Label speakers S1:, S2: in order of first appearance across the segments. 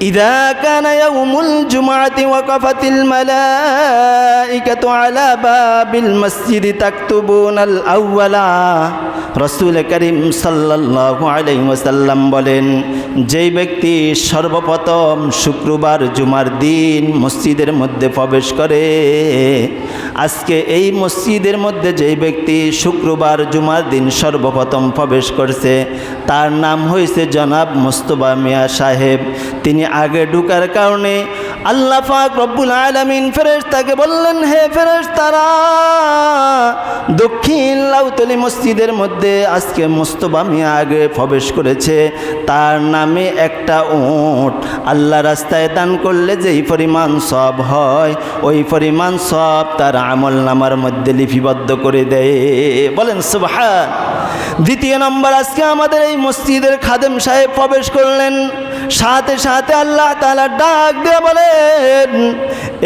S1: إذا كان يوم الجمعة وقفت الملائكة على باب المسجد تكتبون الأول রসুল করিম সাল্লাহ আলাইসাল্লাম বলেন যেই ব্যক্তি সর্বপ্রথম শুক্রবার জুমার দিন মসজিদের মধ্যে প্রবেশ করে আজকে এই মসজিদের মধ্যে যেই ব্যক্তি শুক্রবার জুমার দিন সর্বপ্রথম প্রবেশ করছে তার নাম হয়েছে জনাব মোস্তফা মিয়া সাহেব তিনি আগে ঢুকার কারণে আল্লাহ পাক রব্বুল আলমিন ফেরেশ তাকে বললেন, হে ফেরেশ তারা দক্ষিণ লাউতলি মসজিদের মধ্যে আজকে মোস্তফা মিয়া আগে প্রবেশ করেছে। তার নামে একটা উঁট। আল্লাহ রাস্তায় দান করলে যেই পরিমাণ সব হয়, ওই পরিমাণ সব তার আমল নামার মধ্যে লিপিবদ্ধ করে দেয়। বলেন, সুবহান দ্বিতীয় নম্বর, আজকে আমাদের এই মসজিদের খাদেম সাহেব প্রবেশ করলেন। সাথে সাথে আল্লাহ তালা ডাক দিয়ে বলেন,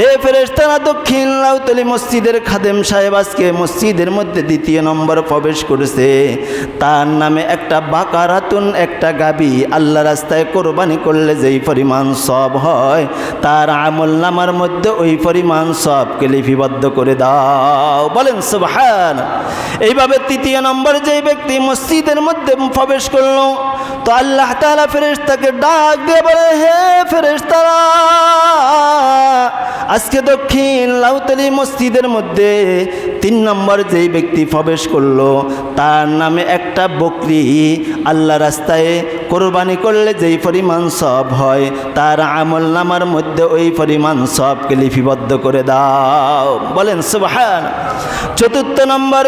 S1: এ ফেরেশতারা দক্ষিণ লাউতলি মসজিদের খাদেম সাহেব আজকে মসজিদের মধ্যে দ্বিতীয় নম্বর প্রবেশ করেছে। তার নামে একটা বাকারাতুন একটা গাবি আল্লাহ রাস্তায় কোরবানি করলে যেই পরিমাণ সব হয়, তার আমল নামার মধ্যে ওই পরিমাণ সবকে লিপিবদ্ধ করে দাও। বলেন সুবহান এইভাবে তৃতীয় নম্বর যেই ব্যক্তি মসজিদের মধ্যে প্রবেশ করল। তো আল্লাহ তালা ফেরেশতাকে ডাক দিয়ে বলে, হে ফেরেশতারা, আজকে দক্ষিণ লাউতলি মসজিদের মধ্যে তিন নম্বর যেই ব্যক্তি প্রবেশ করল, তার নামে একটা বকরি আল্লাহ রাস্তায় কোরবানি করলে যেই পরিমাণ সব হয়, তার আমল নামার মধ্যে ওই পরিমাণ সবকে লিপিবদ্ধ করে দাও। বলেন, সুবহান চতুর্থ নম্বর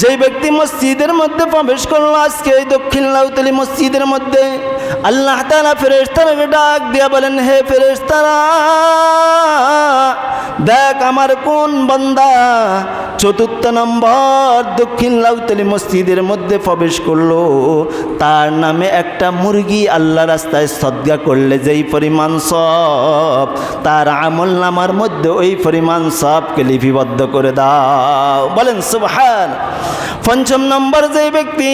S1: যেই ব্যক্তি মসজিদের মধ্যে প্রবেশ করল, আজকে এই দক্ষিণ লাউতলি মসজিদের মধ্যে আল্লাহ তালা ফেরেশতারাকে ডাক দিয়া বলেন, হে ফেরেশতারা, দেখ আমার কোন বান্দা চতুর্থ নম্বর দক্ষিণ লাউতলি মসজিদের মধ্যে প্রবেশ করল। তার নামে একটা মুরগি আল্লাহ রাস্তায় সদ্গা করলে যেই পরিমাণ সব, তার আমল নামার মধ্যে ওই পরিমাণ সবকে লিপিবদ্ধ করে দাও। বলেন, সুবহান পঞ্চম নম্বর যে ব্যক্তি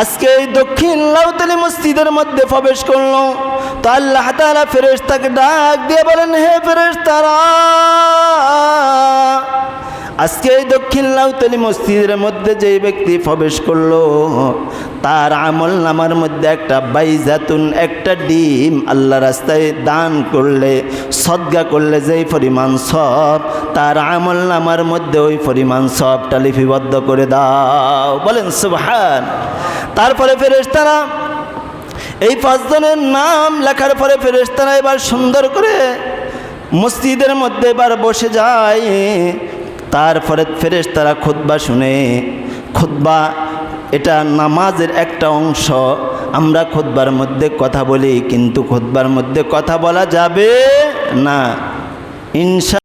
S1: আজকে এই দক্ষিণ লাউতলি মসজিদের মধ্যে প্রবেশ করল, তো আল্লাহ তালা ফেরেস্তাকে তাকে ডাক দিয়ে বলেন, হে ফেরেস্তারা তারা আজকে এই দক্ষিণ লাউতলি মসজিদের মধ্যে যেই ব্যক্তি প্রবেশ করল, তার আমল নামার মধ্যে একটা বাইজাতুন, একটা ডিম আল্লাহ রাস্তায় দান করলে, সদ্গা করলে যেই পরিমাণ সব, তার আমল নামার মধ্যে ওই পরিমাণ সবটা লিপিবদ্ধ করে দাও। বলেন, সুবহান। তারপরে ফেরেশতারা এই পাঁচজনের নাম লেখার পরে ফেরেশতারা এবার সুন্দর করে মসজিদের মধ্যে এবার বসে যায়। তারপরে ফেরেস তারা খুদ্া শুনে খুদ্া এটা নামাজের একটা অংশ, আমরা খুদ্বার মধ্যে কথা বলি, কিন্তু খুদ্বার মধ্যে কথা বলা যাবে না। ইনশা